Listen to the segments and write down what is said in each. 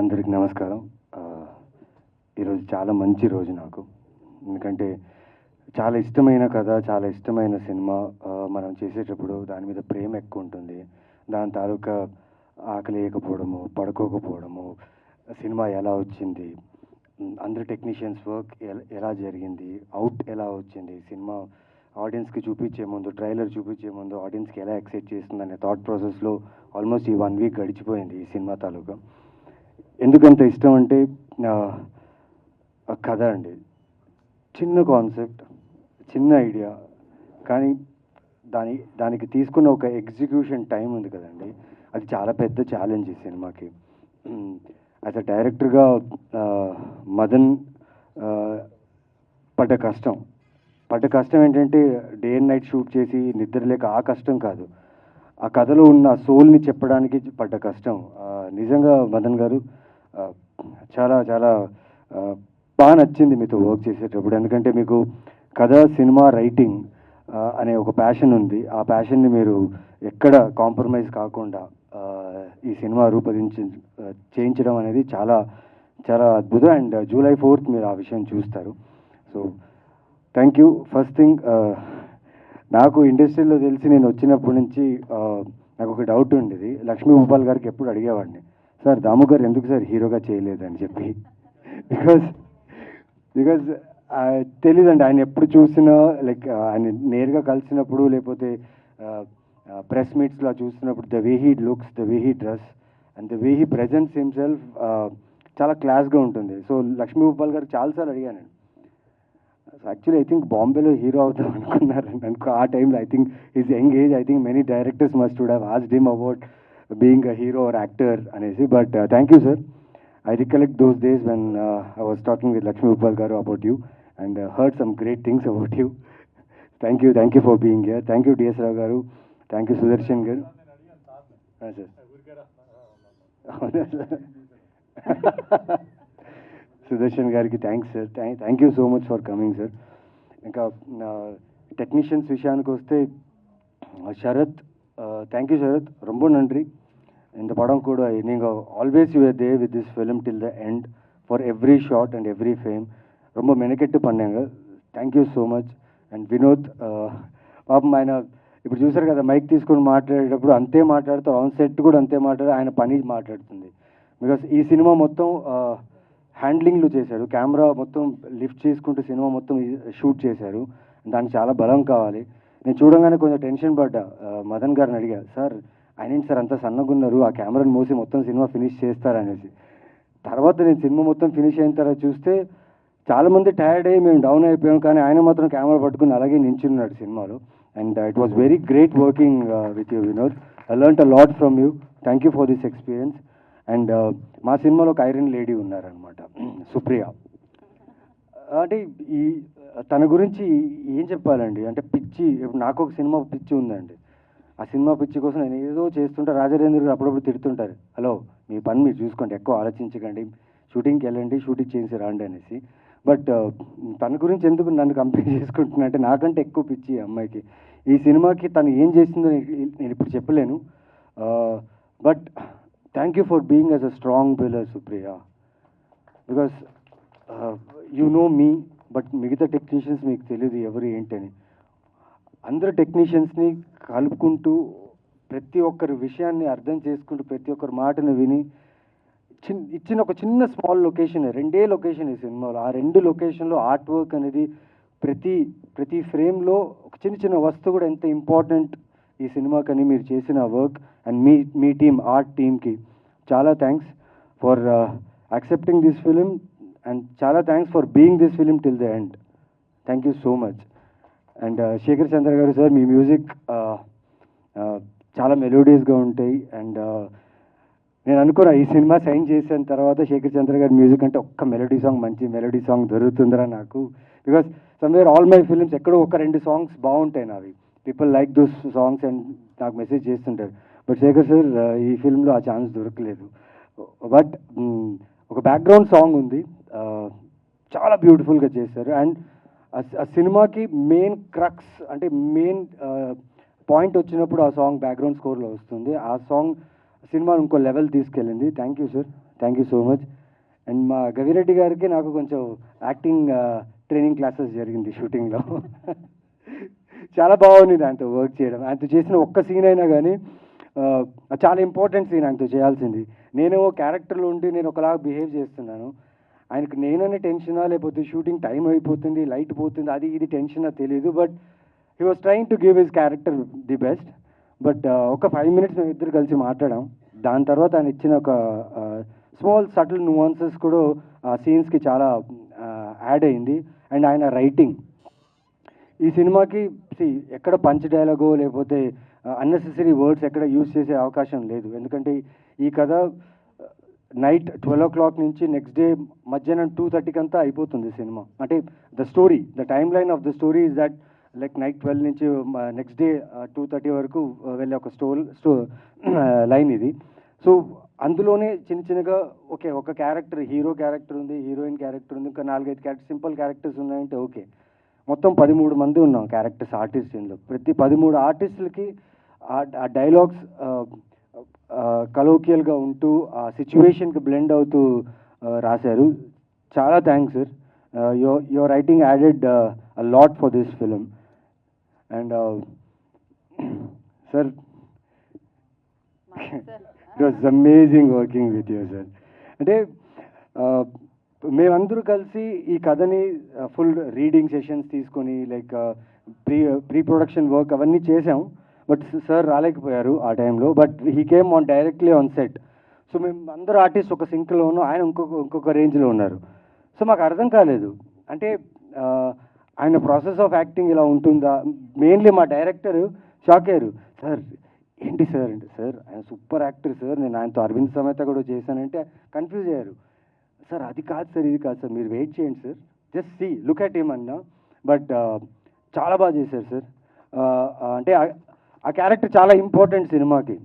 అందరికి నమస్కారం. ఈరోజు చాలా మంచి రోజు నాకు. ఎందుకంటే చాలా ఇష్టమైన కథ చాలా ఇష్టమైన సినిమా మనం చేసేటప్పుడు దాని మీద ప్రేమ ఎక్కువ ఉంటుంది. దాని తాలూకా ఆకలివేయకపోవడము పడుకోకపోవడము సినిమా ఎలా వచ్చింది అందరి అందరు టెక్నీషియన్స్ వర్క్ ఎలా జరిగింది అవుట్ ఎలా వచ్చింది సినిమా ఆడియన్స్కి చూపించే ముందు ట్రైలర్ చూపించే ముందు ఆడియన్స్కి ఎలా ఎక్సైట్ చేస్తుంది అనే థాట్ ప్రాసెస్లో ఆల్మోస్ట్ ఈ వన్ వీక్ గడిచిపోయింది ఈ సినిమా తాలూకా. ఎందుకంత ఇష్టం అంటే ఆ, కథ అండి. చిన్న కాన్సెప్ట్ చిన్న ఐడియా. కానీ దాని దానికి తీసుకున్న ఒక ఎగ్జిక్యూషన్ టైం ఉంది కదండి. అది చాలా పెద్ద ఛాలెంజ్ ఈ సినిమాకి. యాజ్ అ డైరెక్టర్గా మదన్ పడ్డ కష్టం. పడ్డ కష్టం ఏంటంటే డే అండ్ నైట్ షూట్ చేసి నిద్ర లేక ఆ కష్టం కాదు. ఆ కథలో ఉన్న సోల్ని చెప్పడానికి పడ్డ కష్టం. నిజంగా మదన్ గారు చాలా చాలా బాగా నచ్చింది మీతో వర్క్ చేసేటప్పుడు. ఎందుకంటే మీకు కథ సినిమా రైటింగ్ అనే ఒక ప్యాషన్ ఉంది. ఆ ప్యాషన్ని మీరు ఎక్కడ కాంప్రమైజ్ కాకుండా ఈ సినిమా రూపొందించి చేయించడం అనేది చాలా చాలా అద్భుతం. అండ్ జూలై ఫోర్త్ మీరు ఆ విషయం చూస్తారు. So thank you first thing నాకు ఇండస్ట్రీలో తెలిసి నేను వచ్చినప్పటి నుంచి నాకు ఒక డౌట్ ఉండేది. లక్ష్మీ భూపాల్ గారికి ఎప్పుడు అడిగేవాడిని. సార్ దాము గారు ఎందుకు సార్ హీరోగా చేయలేదని చెప్పి? బికాజ్ బికాజ్ తెలీదండి. ఆయన ఎప్పుడు చూసినా లైక్ ఆయన నేరుగా కలిసినప్పుడు లేకపోతే ప్రెస్ మీట్స్లో చూసినప్పుడు the way he looks the way he dress and the way he presents himself చాలా క్లాస్గా ఉంటుంది. సో లక్ష్మీ భూపాల్ గారు చాలాసార్లు అడిగానండి యాక్చువల్లీ ఐ థింక్ బాంబేలో హీరో అవుతాం అనుకున్నారండి. అనుకో ఆ టైంలో I think is young age I think many directors must would have asked him about being a hero or actor అనేసి but thank you sir I recollect those days when I was talking with Lakshmi Uppal garu about you and heard some great things about you thank you thank you for being here thank you DS Rao garu thank you Sudarshan గారు sir అవునా sir Sudarshan గారికి thanks sir thank you so much for coming sir ఇంకా technicians విషయానికి వస్తే Sharath thank you Sharath రొంబ నండ్రి நன்றி இந்த படம் கூட நீங்கள் always you they with this film till the end for every shot and every frame ரொம்ப மெனக்கெட்டு பண்ணாங்க thank so much and Vinod పాపం ఆయన ఇప్పుడు చూసారు కదా మైక్ తీసుకొని మాట్లాడేటప్పుడు అంతే మాట్లాడుతూ ఆన్ సెట్ కూడా అంతే మాట్లాడు ఆయన పని మాట్లాడుతుంది బికాస్ ఈ సినిమా మొత్తం హ్యాండ్లింగ్లు చేశాడు కెమెరా మొత్తం లిఫ్ట్ చేసుకుంటూ సినిమా మొత్తం షూట్ చేశారు దానికి చాలా బలం కావాలి నేను చూడంగానే కొంచెం టెన్షన్ పడ్డా ఆ, మదన్ గారిని అడిగా సార్ ఆయన సార్ అంత సన్నగున్నారు? ఆ కెమెరాని మూసి మొత్తం సినిమా ఫినిష్ చేస్తారనేసి. తర్వాత నేను సినిమా మొత్తం ఫినిష్ అయిన తర్వాత చూస్తే చాలామంది టైర్డ్ అయ్యి మేము డౌన్ అయిపోయాం కానీ ఆయన మాత్రం కెమెరా పట్టుకుని అలాగే నించున్నాడు సినిమాలో. And it was very great working with you Vinod I learn a lot from you thank you for this experience and మా సినిమాలో ఒక ఐరన్ లేడీ ఉన్నారనమాట సుప్రియ. అంటే ఈ తన గురించి ఏం చెప్పాలండి? అంటే పిచ్చి ఇప్పుడు నాకు ఒక సినిమా పిచ్చి ఉందండి. ఆ సినిమా పిచ్చి కోసం నేను ఏదో చేస్తుంటే రాజరేంద్ర గారు అప్పుడప్పుడు తిడుతుంటారు. హలో మీ పని మీరు చూసుకోండి ఎక్కువ ఆలోచించకండి షూటింగ్కి వెళ్ళండి షూటింగ్ చేసి రాండి అనేసి. బట్ తన గురించి ఎందుకు నన్ను కంపేర్ చేసుకుంటున్నా అంటే నాకంటే ఎక్కువ పిచ్చి అమ్మాయికి. ఈ సినిమాకి తను ఏం చేసిందో నేను ఇప్పుడు చెప్పలేను. But thank you for being as a strong pillar Supriya because you know me but మిగతా టెక్నీషియన్స్ మీకు తెలియదు ఎవరు ఏంటని అందరు టెక్నీషియన్స్ని కలుపుకుంటూ ప్రతి ఒక్కరి విషయాన్ని అర్థం చేసుకుంటూ ప్రతి ఒక్కరి మాటను విని చిన్ ఇచ్చిన ఒక చిన్న స్మాల్ లొకేషన్ రెండే లొకేషన్ ఈ సినిమాలో. ఆ రెండు లొకేషన్లో ఆర్ట్ వర్క్ అనేది ప్రతి ప్రతి ఫ్రేమ్లో ఒక చిన్న చిన్న వస్తువు కూడా ఎంత ఇంపార్టెంట్ ఈ సినిమాకని మీరు చేసిన వర్క్ అండ్ మీ మీ టీమ్ ఆర్ట్ టీమ్కి. చాలా thanks for accepting this film and చాలా thanks for being this film till the end. Thank you so much. And Shekhar Chandra garu sir me music చాలా మెలోడియస్గా ఉంటాయి. అండ్ నేను అనుకున్నా ఈ సినిమా సైన్ చేసిన తర్వాత శేఖర్ చంద్ర గారి మ్యూజిక్ అంటే ఒక్క మెలోడీ సాంగ్ మంచి మెలోడీ సాంగ్ దొరుకుతుందిరా నాకు. Because somewhere all my films ఎక్కడో ఒక రెండు సాంగ్స్ బాగుంటాయి నావి. People like those songs and నాకు మెసేజ్ చేస్తుంటారు. బట్ శేఖర్ సార్ ఈ ఫిల్మ్లో ఆ ఛాన్స్ దొరకలేదు. బట్ ఒక బ్యాక్గ్రౌండ్ సాంగ్ ఉంది. చాలా బ్యూటిఫుల్గా చేశారు. అండ్ ఆ సినిమాకి మెయిన్ క్రక్స్ అంటే మెయిన్ పాయింట్ వచ్చినప్పుడు ఆ సాంగ్ బ్యాక్గ్రౌండ్ స్కోర్లో వస్తుంది. ఆ సాంగ్ సినిమా ఇంకో లెవెల్ తీసుకెళ్ళింది. Thank you sir thank you so much and మా గవిరెడ్డి గారికి నాకు కొంచెం యాక్టింగ్ ట్రైనింగ్ క్లాసెస్ జరిగింది షూటింగ్లో చాలా బాగుంది దాంతో వర్క్ చేయడం. ఆయనతో చేసిన ఒక్క సీన్ అయినా కానీ చాలా ఇంపార్టెంట్ సీన్ ఆయనతో చేయాల్సింది. నేను క్యారెక్టర్లో ఉండి నేను ఒకలాగా బిహేవ్ చేస్తున్నాను. ఆయనకు నేననే టెన్షనా లేకపోతే షూటింగ్ టైం అయిపోతుంది లైట్ పోతుంది అది ఇది టెన్షనా తెలియదు but he was trying to give his character the best but ఒక ఫైవ్ మినిట్స్ మేము ఇద్దరు కలిసి మాట్లాడాం. దాని తర్వాత ఆయన ఇచ్చిన ఒక స్మాల్ సటిల్ నువాన్సెస్ కూడా ఆ సీన్స్కి చాలా యాడ్ అయింది. అండ్ ఆయన రైటింగ్ ఈ సినిమాకి ఎక్కడ పంచ్ డైలాగో లేకపోతే అన్నెసెసరీ వర్డ్స్ ఎక్కడ యూజ్ చేసే అవకాశం లేదు. ఎందుకంటే ఈ కథ నైట్ ట్వెల్వ్ ఓ క్లాక్ నుంచి నెక్స్ట్ డే మధ్యాహ్నం టూ థర్టీకి అంతా అయిపోతుంది సినిమా. అంటే the story the time line of the story is that like night twelve నుంచి నెక్స్ట్ డే టూ థర్టీ వరకు వెళ్ళే ఒక స్టోల్ స్టో లైన్ ఇది. సో అందులోనే చిన్న చిన్నగా ఓకే ఒక క్యారెక్టర్ హీరో క్యారెక్టర్ ఉంది హీరోయిన్ క్యారెక్టర్ ఉంది ఇంకా నాలుగైదు క్యారెక్టర్ సింపుల్ క్యారెక్టర్స్ ఉన్నాయంటే ఓకే. మొత్తం పదమూడు మంది ఉన్నాం క్యారెక్టర్స్ ఆర్టిస్ట్ ఇందులో. ప్రతి పదమూడు ఆర్టిస్టులకి ఆ డైలాగ్స్ కలోకియల్గా ఉంటూ ఆ సిచ్యువేషన్కి బ్లెండ్ అవుతూ రాశారు. చాలా thanks sir yo your writing added a lot for this film and sir it was amazing working with you sir అంటే మేమందరూ కలిసి ఈ కథని ఫుల్ రీడింగ్ సెషన్స్ తీసుకొని like pre pre production work అవన్నీ చేసాం బట్ సార్ రాలేకపోయారు ఆ టైంలో. But he came on directly on set. So మేము అందరూ ఆర్టిస్ట్ ఒక సింక్లో ఉన్నాం ఆయన ఇంకొక ఇంకొక రేంజ్లో ఉన్నారు. సో మాకు అర్థం కాలేదు. అంటే ఆయన ప్రాసెస్ ఆఫ్ యాక్టింగ్ ఇలా ఉంటుందా? మెయిన్లీ మా డైరెక్టర్ షాక్ అయ్యారు. సార్ ఏంటి సార్? అంటే సార్ ఆయన సూపర్ యాక్టర్ సార్. నేను ఆయనతో అరవింద్ సమేత కూడా చేశానంటే కన్ఫ్యూజ్ అయ్యారు. సార్ అది కాదు సార్ ఇది కాదు సార్. మీరు వెయిట్ చేయండి sir. Just see look at ఏమన్నా బట్ చాలా బాగా చేశారు సార్. అంటే ఆ- క్యారెక్టర్ చాలా ఇంపార్టెంట్ సినిమాకి.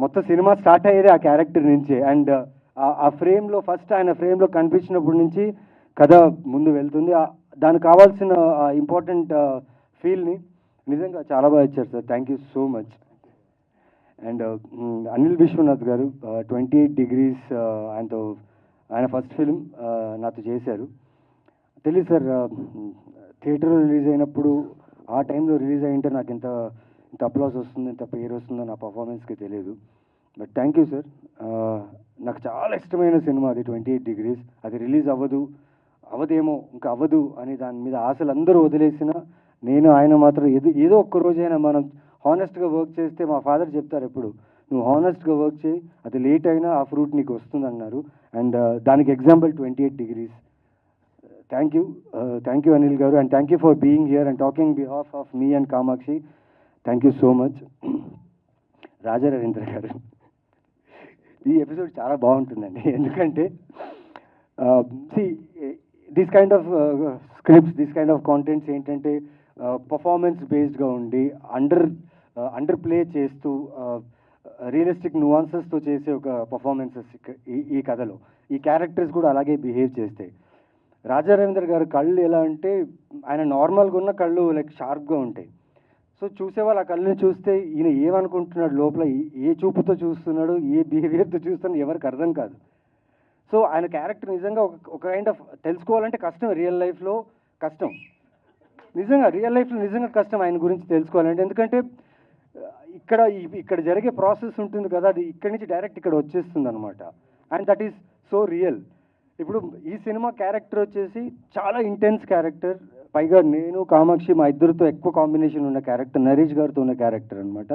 మొత్తం సినిమా స్టార్ట్ అయ్యేది ఆ క్యారెక్టర్ నుంచి. అండ్ ఆ ఫ్రేమ్లో ఫస్ట్ ఆయన ఫ్రేమ్లో కనిపించినప్పటి నుంచి కథ ముందు వెళ్తుంది. దానికి కావాల్సిన ఇంపార్టెంట్ ఫీల్ని నిజంగా చాలా బాగా ఇచ్చారు sir. Thank you so much. And Anil Viswanath garu twenty eight degrees ఆయనతో ఆయన ఫస్ట్ ఫిల్మ్ నాతో చేశారు. తెలియదు సార్ థియేటర్లో రిలీజ్ అయినప్పుడు ఆ టైంలో రిలీజ్ అయ్యింటే నాకు ఇంత ఇంత అప్లాస్ వస్తుంది ఇంత పేరు వస్తుందో నా పర్ఫార్మెన్స్కి తెలియదు బట్ థ్యాంక్ యూ సార్ నాకు చాలా ఇష్టమైన సినిమా అది ట్వంటీ ఎయిట్ డిగ్రీస్. అది రిలీజ్ అవ్వదు అవ్వదేమో ఇంకా అవ్వదు అని దాని మీద ఆశలు అందరూ వదిలేసిన నేను ఆయన మాత్రం ఏదో ఏదో ఒక్క రోజైనా మనం హానెస్ట్గా వర్క్ చేస్తే మా ఫాదర్ చెప్తారు ఎప్పుడు నువ్వు హానెస్ట్గా వర్క్ చేయి అది లేట్ అయినా ఆ ఫ్రూట్ నీకు వస్తుంది అన్నారు అండ్ uh, దానికి example twenty eight degrees. Thank you thank you Anil garu. And thank you for being here and talking behalf of me and Kamakshi thank you so much Raja Ravindra garu. ఈ episode చాలా బాగుంటుందండి. ఎందుకంటే see this kind of scripts this kind of contents ఏంటంటే uh, performance బేస్డ్గా ఉండి under under play చేస్తూ uh, realistic నువాన్సెస్తో చేసే ఒక పర్ఫార్మెన్సెస్ ఈ ఈ కథలో. ఈ క్యారెక్టర్స్ కూడా అలాగే బిహేవ్ చేస్తాయి రాజా రవీంద్ర గారు కళ్ళు ఎలా అంటే ఆయన నార్మల్గా ఉన్న కళ్ళు లైక్ షార్ప్గా ఉంటాయి. సో చూసేవాళ్ళు ఆ కళ్ళని చూస్తే ఈయన ఏమనుకుంటున్నాడు లోపల? ఏ- చూపుతో చూస్తున్నాడు? ఏ బిహేవియర్తో చూస్తున్నాడు? ఎవరికి అర్థం కాదు. సో ఆయన క్యారెక్టర్ నిజంగా ఒక ఒక కైండ్ ఆఫ్ తెలుసుకోవాలంటే కష్టం రియల్ లైఫ్లో కష్టం. నిజంగా రియల్ లైఫ్లో నిజంగా కష్టం ఆయన గురించి తెలుసుకోవాలంటే. ఎందుకంటే ఇక్కడ ఇక్కడ జరిగే ప్రాసెస్ ఉంటుంది కదా అది ఇక్కడి నుంచి డైరెక్ట్ ఇక్కడ వచ్చేస్తుంది అనమాట and that is so real ఇప్పుడు ఈ సినిమా క్యారెక్టర్ వచ్చేసి చాలా ఇంటెన్స్ క్యారెక్టర్ పైగా నేను కామాక్షి మా ఇద్దరితో ఎక్కువ కాంబినేషన్ ఉన్న క్యారెక్టర్ నరేష్ గారితో ఉన్న క్యారెక్టర్ అనమాట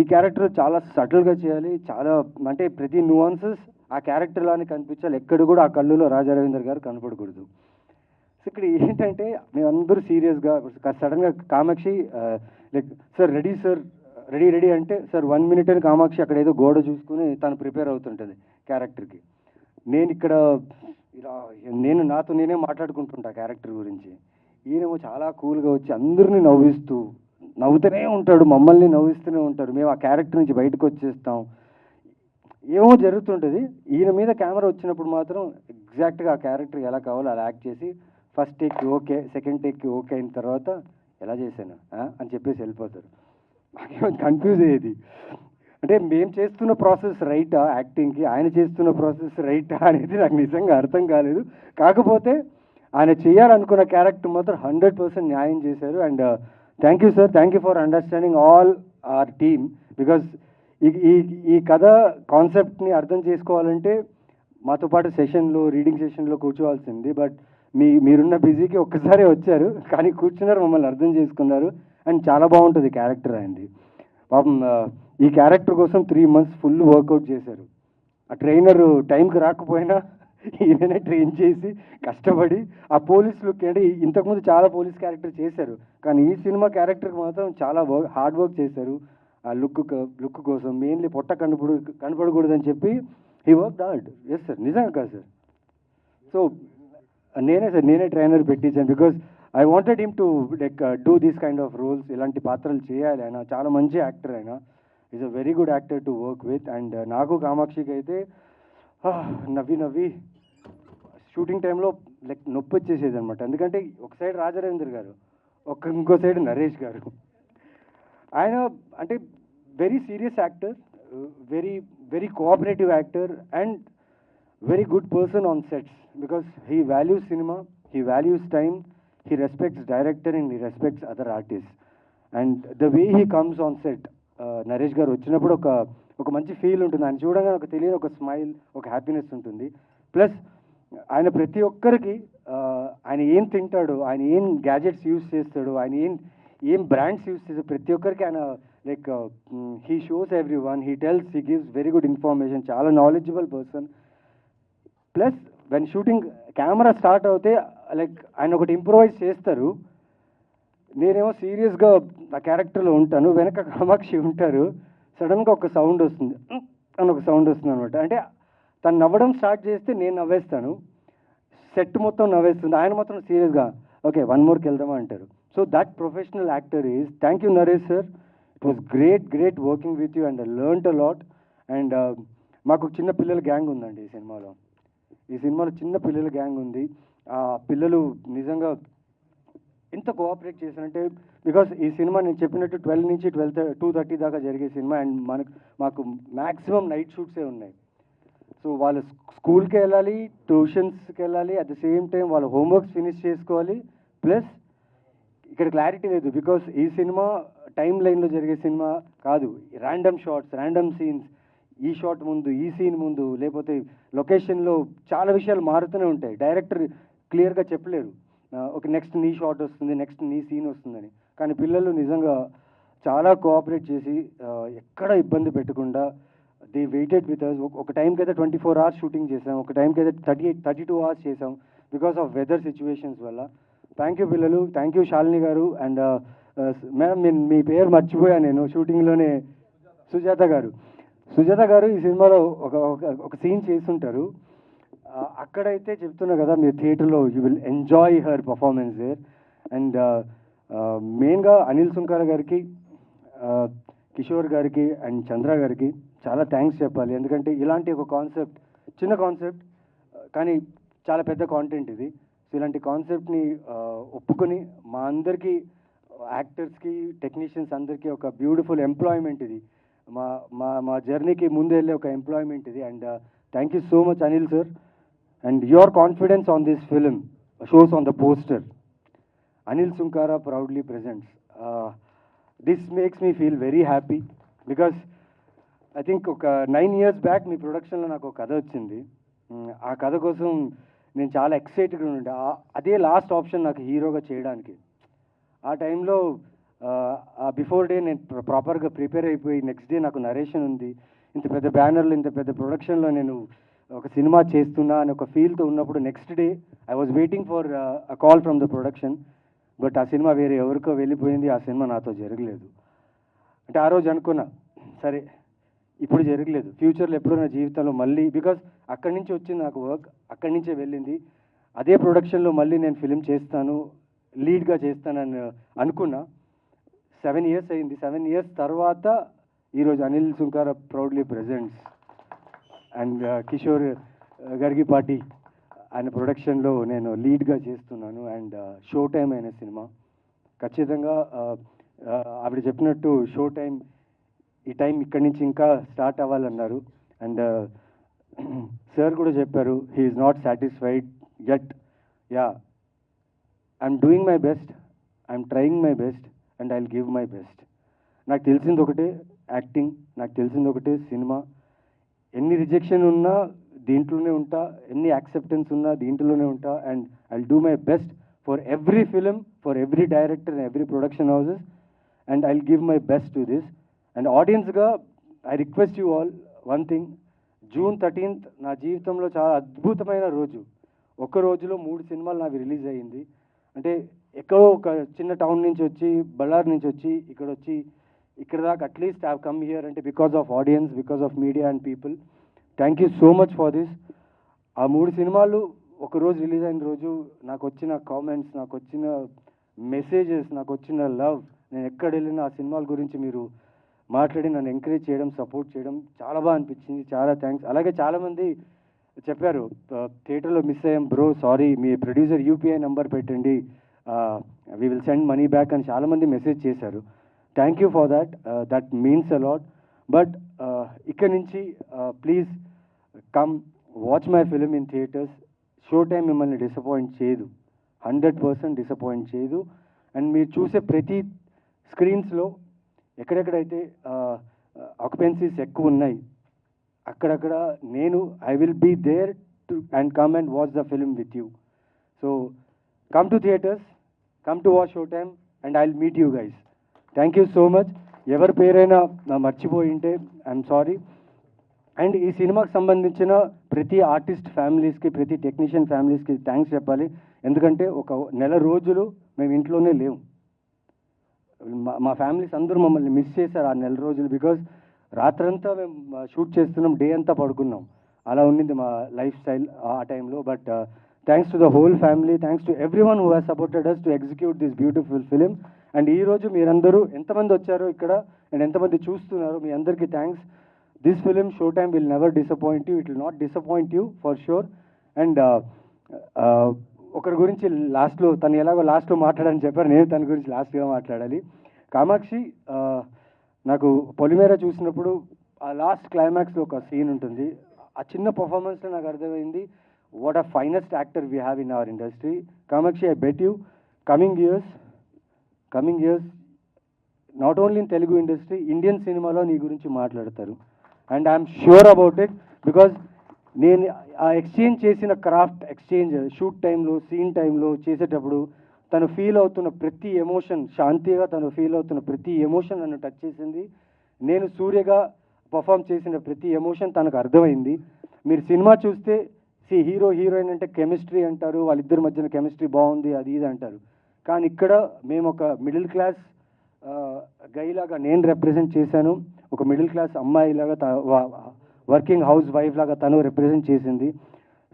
ఈ క్యారెక్టర్ చాలా సటిల్గా చేయాలి చాలా అంటే ప్రతి నువాన్సెస్ ఆ క్యారెక్టర్ లానే కనిపించాలి. ఎక్కడ కూడా ఆ కళ్ళులో రాజా రవీందర్ గారు కనపడకూడదు. సో ఇక్కడ ఏంటంటే మేమందరూ సీరియస్గా సడన్గా Kamakshi like sir ready sir ready ready అంటే సార్ వన్ మినిట్ అని కామాక్షి అక్కడ ఏదో గోడ చూసుకుని తను ప్రిపేర్ అవుతుంటుంది క్యారెక్టర్కి నేను ఇక్కడ ఇలా నేను నాతో నేనే మాట్లాడుకుంటుంటా క్యారెక్టర్ గురించి. ఈయనేమో చాలా కూల్గా వచ్చి అందరినీ నవ్విస్తూ నవ్వుతూనే ఉంటాడు మమ్మల్ని నవ్విస్తూనే ఉంటారు మేము ఆ క్యారెక్టర్ నుంచి బయటకు వచ్చేస్తాం. ఏమో జరుగుతుంటుంది. ఈయన మీద కెమెరా వచ్చినప్పుడు మాత్రం ఎగ్జాక్ట్గా ఆ క్యారెక్టర్ ఎలా కావాలో అలా యాక్ట్ చేసి ఫస్ట్ టేక్కి ఓకే సెకండ్ టేక్కి ఓకే అయిన తర్వాత ఎలా చేశాను అని చెప్పేసి వెళ్ళిపోతారు. కన్ఫ్యూజ్ అయ్యేది. అంటే మేము చేస్తున్న ప్రాసెస్ రైటా యాక్టింగ్కి? ఆయన చేస్తున్న ప్రాసెస్ రైటా అనేది నాకు నిజంగా అర్థం కాలేదు. కాకపోతే ఆయన చేయాలనుకున్న క్యారెక్టర్ మాత్రం హండ్రెడ్ పర్సెంట్ న్యాయం చేశారు. And thank you sir thank you for understanding all our team because ఈ ఈ ఈ కథ కాన్సెప్ట్ని అర్థం చేసుకోవాలంటే మాతో పాటు సెషన్లో రీడింగ్ సెషన్లో కూర్చోవాల్సింది. బట్ మీ మీరున్న బిజీకి ఒక్కసారి వచ్చారు. కానీ కూర్చున్నారు మమ్మల్ని అర్థం చేసుకున్నారు. అండ్ చాలా బాగుంటుంది క్యారెక్టర్ అండి. పాపం uh, ఈ క్యారెక్టర్ కోసం త్రీ మంత్స్ ఫుల్ వర్కౌట్ చేశారు. ఆ ట్రైనర్ టైంకి రాకపోయినా ఈయననే ట్రైన్ చేసి కష్టపడి ఆ పోలీస్ లుక్ అంటే ఇంతకుముందు చాలా పోలీస్ క్యారెక్టర్ చేశారు. కానీ ఈ సినిమా క్యారెక్టర్కి మాత్రం చాలా వర్క్ హార్డ్ వర్క్ చేశారు. ఆ లుక్ లుక్ కోసం మెయిన్లీ పొట్ట కనపడు కనపడకూడదని చెప్పి he work hard yes sir నిజంగా కాదు సార్ సో నేనే సార్ నేనే ట్రైనర్ పెట్టించాను because I wanted him to like do these kind of roles ఇలాంటి పాత్రలు చేయాలి ఆయన. చాలా మంచి యాక్టర్ ఆయన. Is a very good actor to work with and నాకు కామాక్షికి అయితే నవ్వి నవ్వి. షూటింగ్ టైంలో లైక్ నొప్పి వచ్చేసేది అనమాట ఎందుకంటే ఒక సైడ్ రాజరేందర్ గారు ఒక ఇంకో సైడ్ నరేష్ గారు. ఆయన అంటే very serious actor very very cooperative actor and very good person on sets because he values cinema he values time he respects director and he respects other artist and the way he comes on set Naresh garu వచ్చినప్పుడు ఒక ఒక మంచి feel ఉంటుంది. ఆయన చూడగానే ఒక తెలియని ఒక స్మైల్ ఒక హ్యాపీనెస్ ఉంటుంది. ప్లస్ ఆయన ప్రతి ఒక్కరికి ఆయన ఏం తింటాడు ఆయన ఏం గ్యాజెట్స్ యూస్ చేస్తాడు ఆయన ఏం ఏం బ్రాండ్స్ యూస్ చేస్తాడు ప్రతి ఒక్కరికి ఆయన like he shows every one he tells he gives very good information. చాలా knowledgeable person. Plus when shooting camera start అవుతే లైక్ ఆయన ఒకటి ఇంప్రూవైజ్ చేస్తారు. నేనేమో సీరియస్గా ఆ క్యారెక్టర్లో ఉంటాను వెనక కామాక్షి ఉంటారు. సడన్గా ఒక సౌండ్ వస్తుంది. అని ఒక సౌండ్ వస్తుంది అనమాట అంటే తను నవ్వడం స్టార్ట్ చేస్తే నేను నవ్వేస్తాను. సెట్ మొత్తం నవ్వేస్తుంది. ఆయన మాత్రం సీరియస్గా ఓకే వన్ మోర్కి వెళ్దామా? అంటారు. So that professional actor is thank you Naresh sir it was great great working with you and learnt a lot. And మాకు చిన్న పిల్లల గ్యాంగ్ ఉందండి ఈ సినిమాలో. ఈ సినిమాలో చిన్న పిల్లల గ్యాంగ్ ఉంది. ఆ పిల్లలు నిజంగా ఎంత కోఆపరేట్ చేశారంటే బికాస్ ఈ సినిమా నేను చెప్పినట్టు ట్వెల్వ్ నుంచి ట్వెల్వ్ టూ థర్టీ దాకా జరిగే సినిమా అండ్ మనకు మాకు మ్యాక్సిమం నైట్ షూట్సే ఉన్నాయి. సో వాళ్ళు స్కూల్కి వెళ్ళాలి ట్యూషన్స్కి వెళ్ళాలి అట్ ద సేమ్ టైం వాళ్ళ హోంవర్క్స్ ఫినిష్ చేసుకోవాలి ప్లస్ ఇక్కడ క్లారిటీ లేదు బికాస్ ఈ సినిమా టైం లైన్లో జరిగే సినిమా కాదు. ర్యాండమ్ షార్ట్స్ ర్యాండమ్ సీన్స్ ఈ షాట్ ముందు ఈ సీన్ ముందు లేకపోతే లొకేషన్లో చాలా విషయాలు మారుతూనే ఉంటాయి. డైరెక్టర్ క్లియర్గా చెప్పలేరు. ఒక నెక్స్ట్ నీ షాట్ వస్తుంది నెక్స్ట్ నీ సీన్ వస్తుందని. కానీ పిల్లలు నిజంగా చాలా కోఆపరేట్ చేసి ఎక్కడ ఇబ్బంది పెట్టకుండా దే వెయిటెడ్ విత్ అస్ ఒక టైంకి అయితే ట్వంటీ ఫోర్ అవర్స్ షూటింగ్ చేసాం ఒక టైంకి అయితే thirty eight thirty two hours చేసాం బికాస్ ఆఫ్ వెదర్ సిచ్యువేషన్స్ వల్ల. థ్యాంక్ యూ పిల్లలు thank you Shalini garu and madam నేను మీ పేరు మర్చిపోయాను నేను షూటింగ్లోనే సుజాత గారు. సుజాత గారు ఈ సినిమాలో ఒక ఒక- సీన్ చేస్తుంటారు. అక్కడైతే చెప్తున్నా కదా మీరు థియేటర్లో you will enjoy her performance there and మెయిన్గా అనిల్ సుంకార గారికి కిషోర్ గారికి అండ్ చంద్ర గారికి చాలా థ్యాంక్స్ చెప్పాలి. ఎందుకంటే ఇలాంటి ఒక కాన్సెప్ట్ చిన్న కాన్సెప్ట్ కానీ చాలా పెద్ద కాంటెంట్ ఇది. సో ఇలాంటి కాన్సెప్ట్ని ఒప్పుకొని మా అందరికీ యాక్టర్స్కి టెక్నీషియన్స్ అందరికీ ఒక బ్యూటిఫుల్ ఎంప్లాయ్మెంట్ ఇది. మా మా మా జర్నీకి ముందు వెళ్ళే ఒక ఎంప్లాయ్మెంట్ ఇది. And thank you so much Anil sir and your confidence on this film shows on the poster Anil Sunkara proudly presents this makes me feel very happy because I think ఒక nine years back మీ ప్రొడక్షన్లో నాకు ఒక కథ వచ్చింది. Mm, ఆ కథ కోసం నేను చాలా ఎక్సైటెడ్గా ఉండే. అదే లాస్ట్ ఆప్షన్ నాకు హీరోగా చేయడానికి. ఆ టైంలో బిఫోర్ డే నేను ప్రాపర్గా ప్రిపేర్ అయిపోయి నెక్స్ట్ డే నాకు నరేషన్ ఉంది. ఇంత పెద్ద బ్యానర్లు ఇంత పెద్ద ప్రొడక్షన్లో నేను ఒక సినిమా చేస్తున్నా అని ఒక ఫీల్తో ఉన్నప్పుడు next day I was waiting for a call from the production but ఆ సినిమా వేరే ఎవరికో వెళ్ళిపోయింది ఆ సినిమా నాతో జరగలేదు. అంటే ఆ రోజు అనుకున్నా సరే ఇప్పుడు జరగలేదు. ఫ్యూచర్లో ఎప్పుడో నా జీవితంలో మళ్ళీ బికాజ్ అక్కడి నుంచి వచ్చింది నాకు వర్క్ అక్కడి నుంచే వెళ్ళింది. అదే ప్రొడక్షన్లో మళ్ళీ నేను ఫిలిం చేస్తాను లీడ్గా చేస్తానని అనుకున్నా. సెవెన్ ఇయర్స్ అయింది. సెవెన్ ఇయర్స్ తర్వాత ఈరోజు Anil Sunkara proudly presents and Kishore Gargi party ఆయన ప్రొడక్షన్లో నేను లీడ్గా చేస్తున్నాను అండ్ షో టైం అయిన సినిమా. ఖచ్చితంగా ఆవిడ చెప్పినట్టు షో టైం ఈ టైం ఇక్కడి నుంచి ఇంకా స్టార్ట్ అవ్వాలన్నారు. అండ్ సార్ కూడా చెప్పారు he's not satisfied yet. Yeah I'm doing my best I'm trying my best and I give my best. నాకు తెలిసింది ఒకటే యాక్టింగ్ నాకు తెలిసింది ఒకటే సినిమా ఎన్ని రిజెక్షన్ ఉన్నా దీంట్లోనే ఉంటా ఎన్ని యాక్సెప్టెన్స్ ఉన్నా దీంట్లోనే ఉంటా and I do my best for every film for every director and every production houses and I give my best to this and ఆడియన్స్గా I request you all one thing June thirteenth నా జీవితంలో చాలా అద్భుతమైన రోజు. ఒక రోజులో మూడు సినిమాలు నాకు రిలీజ్ అయ్యింది. అంటే ఎక్కడో ఒక చిన్న టౌన్ నుంచి వచ్చి బళ్ళారి నుంచి వచ్చి ఇక్కడ వచ్చి ఇక్కడ దాకా at least have come here అంటే because of audience because of media and people thank you so much for this ఆ మూడు సినిమాలు ఒక రోజు రిలీజ్ అయిన రోజు నాకు వచ్చిన కామెంట్స్ నాకు వచ్చిన మెసేజెస్ నాకు వచ్చిన లవ్ నేను ఎక్కడ వెళ్ళిన ఆ సినిమాల గురించి మీరు మాట్లాడి నన్ను ఎంకరేజ్ చేయడం సపోర్ట్ చేయడం చాలా బాగా అనిపించింది. చాలా థ్యాంక్స్ అలాగే చాలామంది చెప్పారు థియేటర్లో మిస్ అయ్యాం బ్రో సారీ మీ ప్రొడ్యూసర్ యూపీఐ నెంబర్ పెట్టండి. We will send money back అని చాలామంది మెసేజ్ చేశారు. Thank you for that that means a lot but ఇక్కడ నుంచి please come watch my film in theatres show time మిమ్మల్ని డిసప్పాయింట్ చేయదు. హండ్రెడ్ పర్సెంట్ డిసప్పాయింట్ చేయదు. And మీరు చూసే ప్రతి స్క్రీన్స్లో ఎక్కడెక్కడైతే ఆక్యుపెన్సీస్ ఎక్కువ ఉన్నాయి అక్కడక్కడ నేను I will be there to and come and watch the film with you so come to theatres come to watch show time and I will meet you guys thank you so much ఎవరి పేరైనా నా మర్చిపోయి ఉంటే I'm sorry and ఈ సినిమాకి సంబంధించిన ప్రతి artist ఫ్యామిలీస్కి ప్రతి టెక్నీషియన్ ఫ్యామిలీస్కి థ్యాంక్స్ చెప్పాలి. ఎందుకంటే ఒక నెల రోజులు మేము ఇంట్లోనే లేవు. మా మా ఫ్యామిలీస్ అందరూ మమ్మల్ని మిస్ చేశారు ఆ నెల రోజులు బికాజ్ రాత్రంతా మేము షూట్ చేస్తున్నాం డే అంతా పడుకున్నాం. అలా ఉండింది మా లైఫ్ స్టైల్ ఆ టైంలో but thanks to the whole family thanks to everyone who has supported us to execute this beautiful film and ఈరోజు మీరందరూ ఎంతమంది వచ్చారో ఇక్కడ అండ్ ఎంతమంది చూస్తున్నారు మీ అందరికీ thanks this film show time will never disappoint you it will not disappoint you for sure and ఒకరి గురించి లాస్ట్లో తను ఎలాగో లాస్ట్లో మాట్లాడని చెప్పారు. నేను తన గురించి లాస్ట్గా మాట్లాడాలి. కామాక్షి uh, నాకు పొలిమేర చూసినప్పుడు ఆ లాస్ట్ క్లైమాక్స్లో ఒక సీన్ ఉంటుంది. ఆ చిన్న పర్ఫార్మెన్స్లో నాకు అర్థమైంది what a finest actor we have in our industry Kamakshi I bet you coming years coming years not only in Telugu industry Indian సినిమాలో నీ గురించి మాట్లాడతారు. And I'm sure about it because నేను ఆ ఎక్స్చేంజ్ చేసిన క్రాఫ్ట్ ఎక్స్చేంజ్ షూట్ టైంలో scene టైంలో చేసేటప్పుడు తను ఫీల్ అవుతున్న ప్రతి ఎమోషన్ శాంతిగా తను ఫీల్ అవుతున్న ప్రతి ఎమోషన్ నన్ను టచ్ చేసింది. నేను సూర్యగా పర్ఫామ్ చేసిన ప్రతి ఎమోషన్ తనకు అర్థమైంది. మీరు సినిమా చూస్తే సి హీరో హీరోయిన్ అంటే కెమిస్ట్రీ అంటారు వాళ్ళిద్దరి మధ్యన కెమిస్ట్రీ బాగుంది అది ఇది అంటారు. కానీ ఇక్కడ మేము ఒక మిడిల్ క్లాస్ గైలాగా నేను రిప్రజెంట్ చేశాను. ఒక మిడిల్ క్లాస్ అమ్మాయిలాగా వర్కింగ్ హౌస్ వైఫ్ లాగా తను రిప్రజెంట్ చేసింది.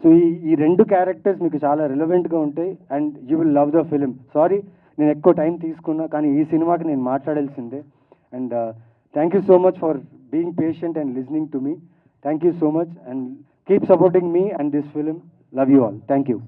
సో ఈ ఈ రెండు క్యారెక్టర్స్ మీకు చాలా రిలవెంట్గా ఉంటాయి and you will love the film sorry నేను ఎక్కువ టైం తీసుకున్నా కానీ ఈ సినిమాకి నేను మాట్లాడాల్సిందే. And thank you so much for being patient and listening to me thank you so much and keep supporting me and this film love you all thank you